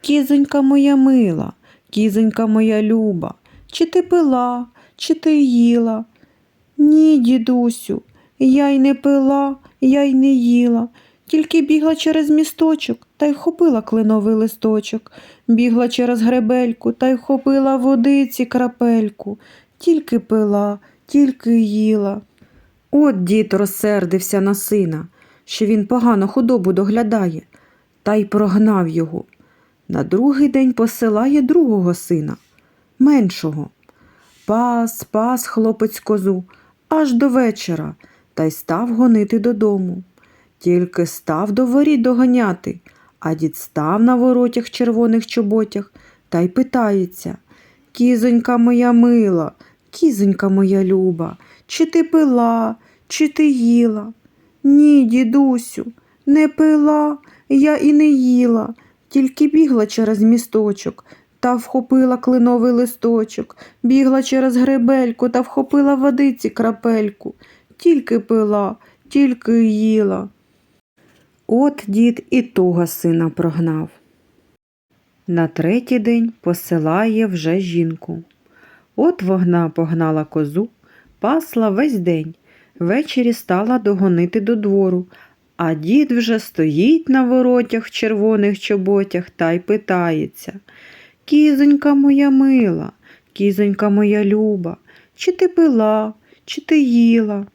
Кізонька моя мила, кізонька моя люба, чи ти пила, чи ти їла? Ні, дідусю, я й не пила, я й не їла. Тільки бігла через місточок та й вхопила кленовий листочок, бігла через гребельку та й вхопила водиці крапельку, тільки пила, тільки їла. От дід розсердився на сина, що він погано худобу доглядає, та й прогнав його. На другий день посилає другого сина, меншого. Пас, пас хлопець козу, аж до вечора, та й став гонити додому. Тільки став до воріт доганяти, а дід став на воротях червоних чоботях та й питається Кізонька моя мила, кізонька моя люба, чи ти пила, чи ти їла? Ні, дідусю, не пила, я і не їла, тільки бігла через місточок та вхопила клиновий листочок, бігла через гребельку та вхопила водиці крапельку, тільки пила, тільки їла. От дід і того сина прогнав. На третій день посилає вже жінку. От вогна погнала козу, пасла весь день. Ввечері стала догонити до двору, а дід вже стоїть на воротях в червоних чоботях та й питається Кізонька моя мила, кізонька моя люба, чи ти пила, чи ти їла?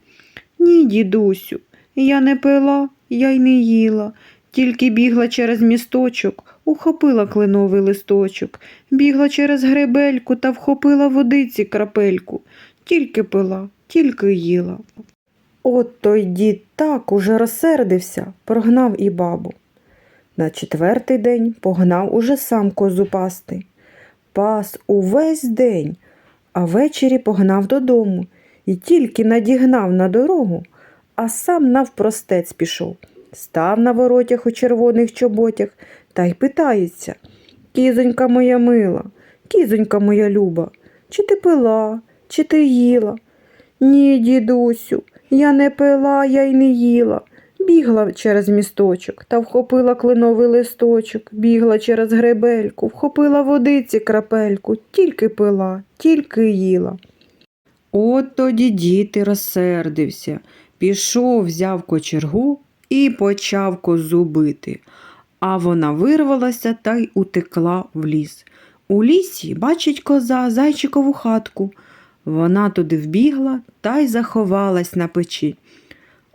Ні, дідусю, я не пила, я й не їла, тільки бігла через місточок, ухопила кленовий листочок, бігла через гребельку та вхопила водиці крапельку, тільки пила, тільки їла. От той дід так уже розсердився, прогнав і бабу. На четвертий день погнав уже сам козу пасти. Пас увесь день, а ввечері погнав додому і тільки надігнав на дорогу, а сам навпростець пішов. Став на воротях у червоних чоботях та й питається Кізонька моя мила, кізонька моя люба, чи ти пила, чи ти їла? Ні, дідусю, я не пила, я й не їла. Бігла через місточок та вхопила кленовий листочок, бігла через гребельку, вхопила водиці крапельку, тільки пила, тільки їла. От тоді дід і розсердився, пішов, взяв кочергу і почав козу бити. А вона вирвалася та й утекла в ліс. У лісі бачить коза зайчикову хатку. Вона туди вбігла та й заховалась на печі.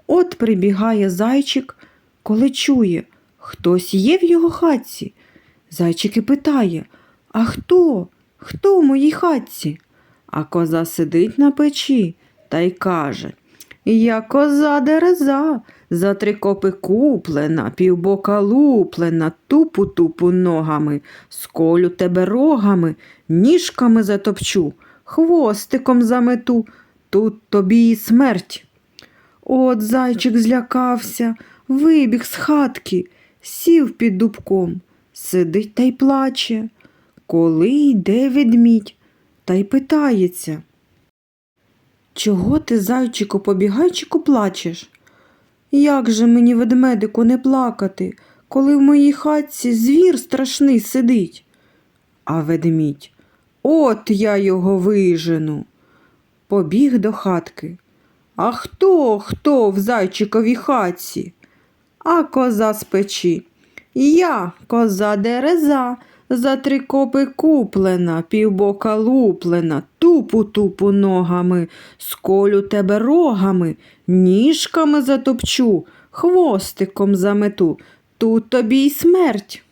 От прибігає зайчик, коли чує, хтось є в його хатці. Зайчик і питає А хто? Хто в моїй хатці? А коза сидить на печі та й каже Я коза дереза, за три копи куплена, півбока луплена, тупу тупу ногами, сколю тебе рогами, ніжками затопчу, хвостиком замету, тут тобі і смерть. От зайчик злякався, вибіг з хатки, сів під дубком, сидить та й плаче. Коли йде ведмідь та й питається. Чого ти, зайчику, побігайчику, плачеш? Як же мені, ведмедику, не плакати, коли в моїй хатці звір страшний сидить? А ведмідь, от я його вижену. Побіг до хатки. А хто, хто в зайчиковій хатці? А коза з печі. Я, коза дереза, за три копи куплена, півбока луплена, тупу тупу ногами, сколю тебе рогами, ніжками затопчу, хвостиком замету, тут тобі й смерть.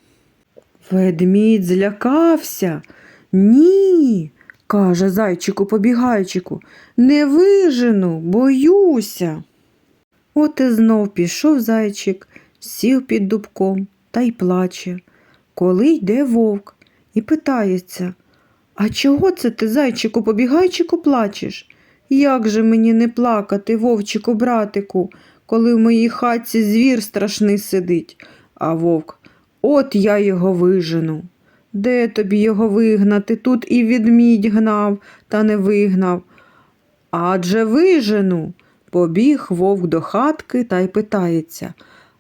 Ведмідь злякався. Ні, каже зайчику побігайчику, не вижену, боюся. От і знов пішов зайчик, сів під дубком та й плаче. коли йде вовк і питається, а чого це ти, зайчику, побігайчику, плачеш? Як же мені не плакати, вовчику, братику, коли в моїй хатці звір страшний сидить? А вовк, от я його вижену. Де тобі його вигнати? Тут і відмідь гнав, та не вигнав. Адже вижену. Побіг вовк до хатки та й питається.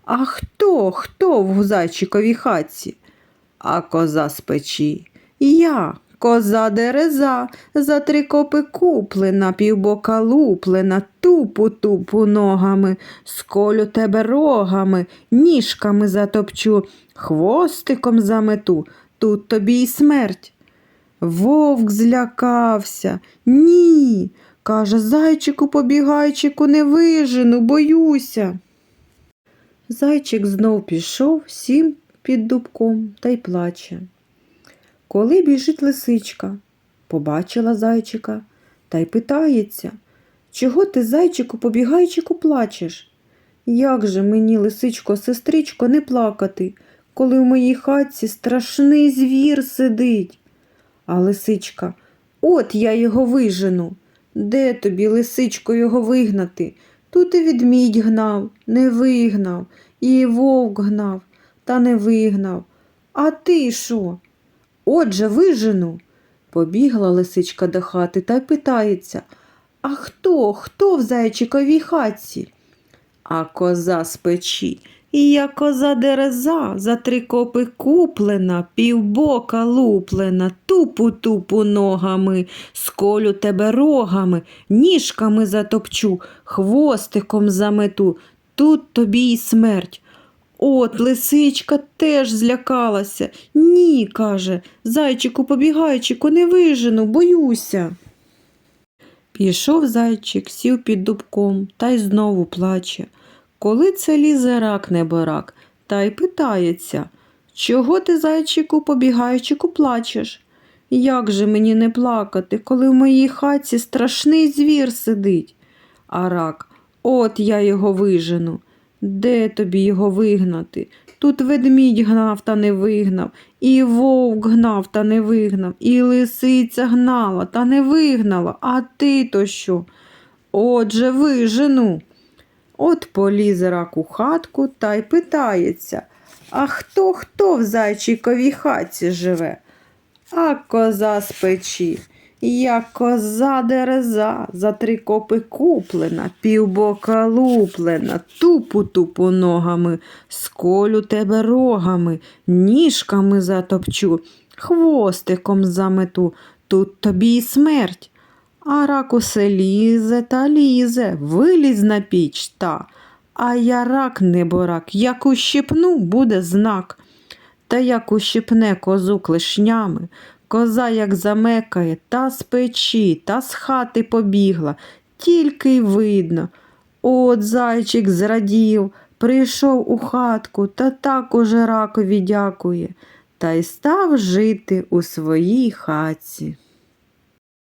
А хто, хто в зайчиковій хатці? А коза з печі. Я, коза дереза, за три копи куплена, півбока луплена, тупу тупу ногами, сколю тебе рогами, ніжками затопчу, хвостиком замету, тут тобі й смерть. Вовк злякався. Ні. Каже, зайчику, побігайчику, не вижену, боюся. Зайчик знов пішов, сім під дубком та й плаче. Коли біжить лисичка, побачила зайчика та й питається, чого ти, зайчику, побігайчику, плачеш? Як же мені, лисичко, сестричко, не плакати, коли в моїй хатці страшний звір сидить? А лисичка, от я його вижену. Де тобі, лисичко, його вигнати? Тут і відмідь гнав, не вигнав, і вовк гнав, та не вигнав. А ти що? Отже, вижену. Побігла лисичка до хати та питається, а хто, хто в зайчиковій хатці? А коза з печі. І я коза дереза, за три копи куплена, півбока луплена, тупу тупу ногами, сколю тебе рогами, ніжками затопчу, хвостиком замету, тут тобі й смерть. От лисичка теж злякалася. Ні, каже, зайчику побігайчику, не вижену, боюся. Пішов зайчик, сів під дубком та й знову плаче. Коли це лізе рак неборак, та й питається, чого ти, зайчику, побігайчику, плачеш? Як же мені не плакати, коли в моїй хаті страшний звір сидить? А рак, от я його вижену. Де тобі його вигнати? Тут ведмідь гнав та не вигнав, і вовк гнав та не вигнав, і лисиця гнала та не вигнала, а ти то що? Отже, вижену. От поліз рак у хатку та й питається, а хто хто в зайчиковій хатці живе? А коза з печі. Я коза дереза, за три копи куплена, півбока луплена, тупу тупу ногами, сколю тебе рогами, ніжками затопчу, хвостиком замету, тут тобі й смерть. А рак усе лізе та лізе, вилізь на піч та. А я рак неборак, як ущипну, буде знак. Та як ущипне козу клешнями, коза як замекає, та з печі, та з хати побігла, тільки й видно. От зайчик зрадів, прийшов у хатку та так уже ракові дякує, та й став жити у своїй хатці.